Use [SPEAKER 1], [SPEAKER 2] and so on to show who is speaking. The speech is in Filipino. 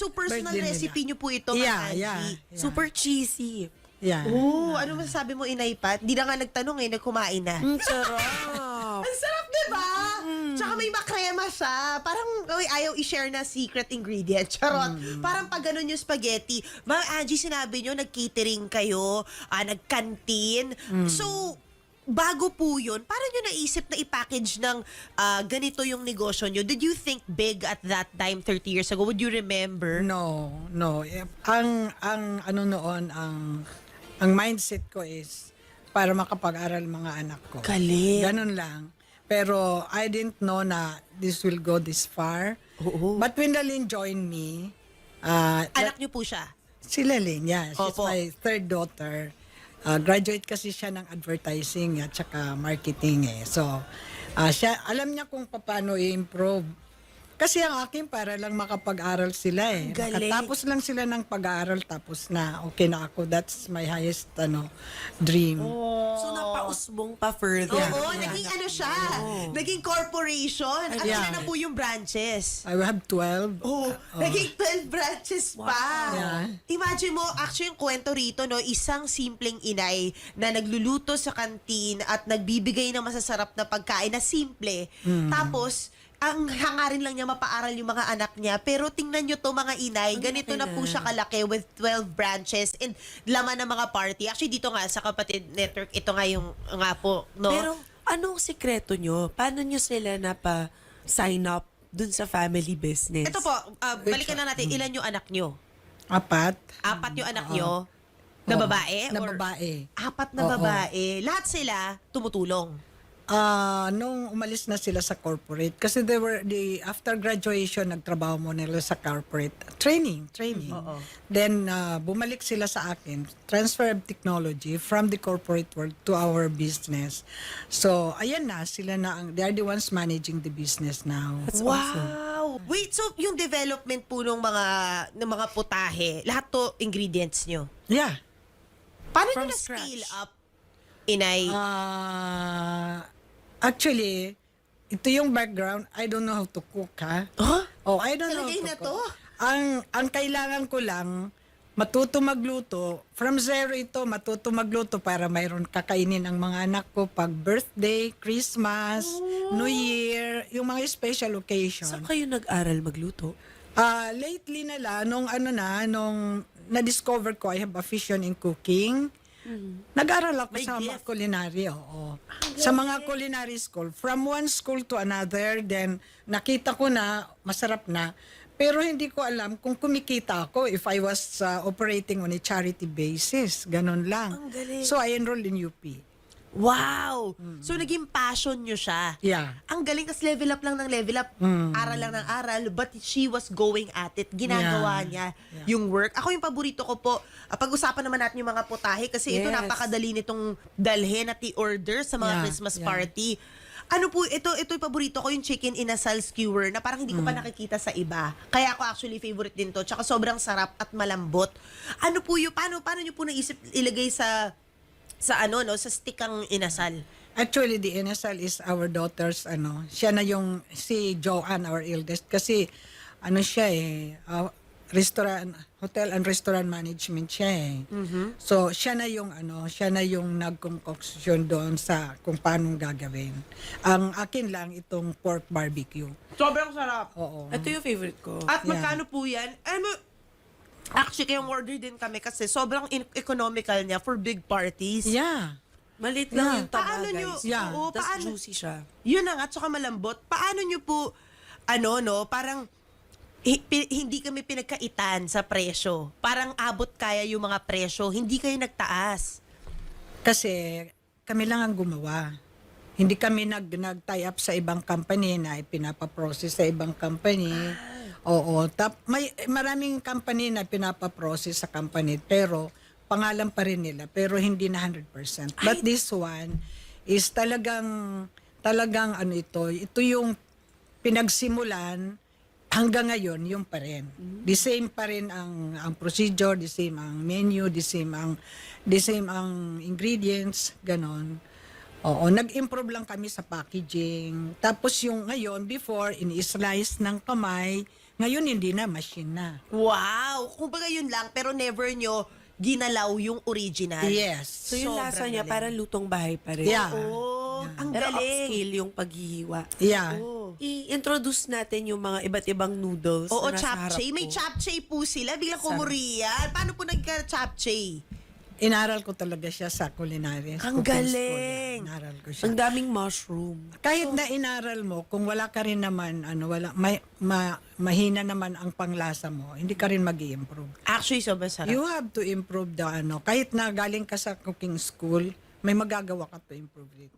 [SPEAKER 1] so personal
[SPEAKER 2] Birthday nila.
[SPEAKER 1] recipe niyo po ito,
[SPEAKER 2] Yeah,
[SPEAKER 1] Ma'am
[SPEAKER 2] yeah,
[SPEAKER 1] Angie.
[SPEAKER 2] yeah.
[SPEAKER 3] Super cheesy.
[SPEAKER 2] Yeah.
[SPEAKER 1] Oo, ano masasabi mo, Inay Pat? Hindi na nga nagtanong eh, nagkumain na.
[SPEAKER 3] Ang sarap.
[SPEAKER 1] Ang sarap, di ba? Tsaka may makrema siya. Parang uy, ayaw i-share na secret ingredient. Charot. Parang pag ganun yung spaghetti. Ma'am Angie, sinabi nyo, nag-catering kayo, ah, nag-canteen. So, bago po yun, paano nyo naisip na i-package ng ah, ganito yung negosyo nyo? Did you think big at that time, 30 years ago? Would you remember?
[SPEAKER 2] No, no. Ang ang ano noon ang ang mindset ko is para makapag-aral mga anak ko.
[SPEAKER 3] Galing.
[SPEAKER 2] Ganun lang. Pero I didn't know na this will go this far.
[SPEAKER 1] Oo.
[SPEAKER 2] But when Lalyn joined me, uh,
[SPEAKER 1] Anak nyo po siya?
[SPEAKER 2] si Lalyn, yeah, she's
[SPEAKER 1] Opo.
[SPEAKER 2] my third daughter. Uh, graduate kasi siya ng advertising at saka marketing eh. So, uh, siya, alam niya kung paano i-improve. Kasi ang akin para lang makapag-aral sila eh.
[SPEAKER 3] Galing.
[SPEAKER 2] Lang sila ng pag-aaral tapos na okay na ako. That's my highest ano dream.
[SPEAKER 3] So, napausbong pa further.
[SPEAKER 1] Oo, naging ano siya? Naging corporation. At
[SPEAKER 2] Yeah.
[SPEAKER 1] na po yung branches?
[SPEAKER 2] I have 12.
[SPEAKER 1] Oh, naging 12 branches pa.
[SPEAKER 2] Yeah.
[SPEAKER 1] Imagine mo, actually yung kwento rito, no, isang simpleng inay na nagluluto sa kantin at nagbibigay ng masasarap na pagkain na simple. Tapos, ang hangarin lang niya mapaaral yung mga anak niya. Pero tingnan nyo to mga inay, ganito na po siya kalaki with 12 branches and laman ng mga party. Actually, dito nga sa Kapatid Network, ito nga yung nga po, no?
[SPEAKER 3] Pero, anong sikreto nyo? Paano nyo sila napa-sign up dun sa family business?
[SPEAKER 1] ito po, ah, balikan na natin, ilan yung anak nyo?
[SPEAKER 2] Apat.
[SPEAKER 1] Apat yung anak nyo? Na babae?
[SPEAKER 2] Na
[SPEAKER 1] or-
[SPEAKER 2] babae.
[SPEAKER 1] Apat na
[SPEAKER 2] Oo.
[SPEAKER 1] babae. Lahat sila tumutulong.
[SPEAKER 2] Ah, nung umalis na sila sa corporate kasi they were the after graduation nagtrabaho mo nila sa corporate training, training. Then ah, bumalik sila sa akin, transfer of technology from the corporate world to our business. So, ayan na sila na ang they are the ones managing the business now.
[SPEAKER 1] wow! Wait, so yung development po ng mga ng mga putahe, lahat to ingredients nyo.
[SPEAKER 2] Yeah.
[SPEAKER 1] Paano
[SPEAKER 3] From
[SPEAKER 1] nyo na-scale
[SPEAKER 3] scratch.
[SPEAKER 1] up, Inay?
[SPEAKER 2] Ah, actually, ito yung background. I don't know how to cook, ha?
[SPEAKER 1] Huh?
[SPEAKER 2] Oh, I don't know. How
[SPEAKER 1] na
[SPEAKER 2] to
[SPEAKER 1] to?
[SPEAKER 2] cook. Ang ang kailangan ko lang matuto magluto. From zero ito, matuto magluto para mayroon kakainin ang mga anak ko pag birthday, Christmas, New Year, yung mga special occasion.
[SPEAKER 3] Saan kayo nag-aral magluto?
[SPEAKER 2] Ah, lately na lang, nung ano na, nung na-discover ko I have a vision in cooking, nag-aral ako
[SPEAKER 1] May
[SPEAKER 2] sa mga
[SPEAKER 1] gift.
[SPEAKER 2] culinary, oo. Sa mga culinary school. From one school to another, then nakita ko na masarap na. Pero hindi ko alam kung kumikita ako if I was ah, operating on a charity basis. Ganon lang.
[SPEAKER 3] Ang galing.
[SPEAKER 2] So I enrolled in UP.
[SPEAKER 1] Wow! So naging passion nyo siya.
[SPEAKER 2] Yeah.
[SPEAKER 1] Ang galing kasi level up lang ng level up.
[SPEAKER 2] Mm.
[SPEAKER 1] Aral lang ng aral. But she was going at it. Ginagawa
[SPEAKER 2] Yeah.
[SPEAKER 1] niya
[SPEAKER 2] Yeah.
[SPEAKER 1] yung work. Ako yung paborito ko po. ah, pag-usapan naman natin yung mga putahe kasi ito
[SPEAKER 3] Yes.
[SPEAKER 1] napakadali nitong dalhin at i-order sa mga
[SPEAKER 2] Yeah.
[SPEAKER 1] Christmas
[SPEAKER 2] Yeah.
[SPEAKER 1] party. Ano po, ito, ito yung paborito ko, yung chicken inasal skewer na parang hindi ko
[SPEAKER 2] Mm.
[SPEAKER 1] pa nakikita sa iba. Kaya ako actually favorite din to. Tsaka sobrang sarap at malambot. Ano po yung, paano, paano nyo po naisip ilagay sa, sa ano, no, sa stick ang inasal?
[SPEAKER 2] Actually, the NSL is our daughter's, ano, siya na yung, si Joanne, our eldest, kasi, ano siya eh, uh, restaurant, hotel and restaurant management siya eh. So, siya na yung, ano, siya na yung nag-concoction doon sa kung paano gagawin. Ang akin lang, itong pork barbecue.
[SPEAKER 1] Sobrang sarap.
[SPEAKER 2] Oo.
[SPEAKER 3] Ito yung favorite ko.
[SPEAKER 1] At
[SPEAKER 2] Yeah.
[SPEAKER 1] magkano po yan? Alam mo, actually, kaya order din kami kasi sobrang in- economical niya for big parties.
[SPEAKER 2] Yeah.
[SPEAKER 3] Malit lang
[SPEAKER 2] Yeah.
[SPEAKER 3] yung taba,
[SPEAKER 1] Paano nyo,
[SPEAKER 3] guys.
[SPEAKER 2] Yeah.
[SPEAKER 1] oo,
[SPEAKER 3] Tapos
[SPEAKER 1] paano,
[SPEAKER 3] juicy siya.
[SPEAKER 1] yun na nga, tsaka malambot. Paano nyo po, ano, no, parang, hindi kami pinagkaitan sa presyo. Parang abot kaya yung mga presyo. Hindi kayo nagtaas.
[SPEAKER 2] Kasi kami lang ang gumawa. Hindi kami nag, nag-tie up sa ibang company na ipinapaprocess sa ibang company. Oo. Tap, may maraming company na pinapaprocess sa company pero pangalan pa rin nila pero hindi na 100%. But this one is talagang talagang ano ito, ito yung pinagsimulan hanggang ngayon yung pa rin. The same pa rin ang ang procedure, the same ang menu, the same ang the same ang ingredients, ganon. Oo, nag-improve lang kami sa packaging. Tapos yung ngayon, before, ini-slice ng kamay, Ngayon hindi na, machine na.
[SPEAKER 1] Wow! Kumbaga yun lang, pero never nyo ginalaw yung original.
[SPEAKER 2] Yes.
[SPEAKER 3] So yung
[SPEAKER 1] Sobrang
[SPEAKER 3] lasa niya
[SPEAKER 1] galing.
[SPEAKER 3] parang lutong bahay pa rin.
[SPEAKER 2] Yeah.
[SPEAKER 1] Oh, ang
[SPEAKER 3] Pero
[SPEAKER 1] galing.
[SPEAKER 3] upscale yung paghihiwa.
[SPEAKER 2] Yeah.
[SPEAKER 1] Oh.
[SPEAKER 3] I-introduce natin yung mga iba't ibang noodles
[SPEAKER 1] Oo,
[SPEAKER 3] na nasa harap
[SPEAKER 1] chapchay. May
[SPEAKER 3] ko.
[SPEAKER 1] chapchay po sila. Biglang kumuriyan. Paano po nagka-chapchay?
[SPEAKER 2] Inaral ko talaga siya sa culinary.
[SPEAKER 1] Ang
[SPEAKER 2] school.
[SPEAKER 1] galing.
[SPEAKER 2] Inaral ko siya.
[SPEAKER 3] Ang daming mushroom.
[SPEAKER 2] Kahit na inaral mo, kung wala ka rin naman, ano, wala, may, ma, mahina naman ang panglasa mo, hindi ka rin mag improve
[SPEAKER 1] Actually, sobrang sarap.
[SPEAKER 2] You have to improve the ano. Kahit na galing ka sa cooking school, may magagawa ka to improve it.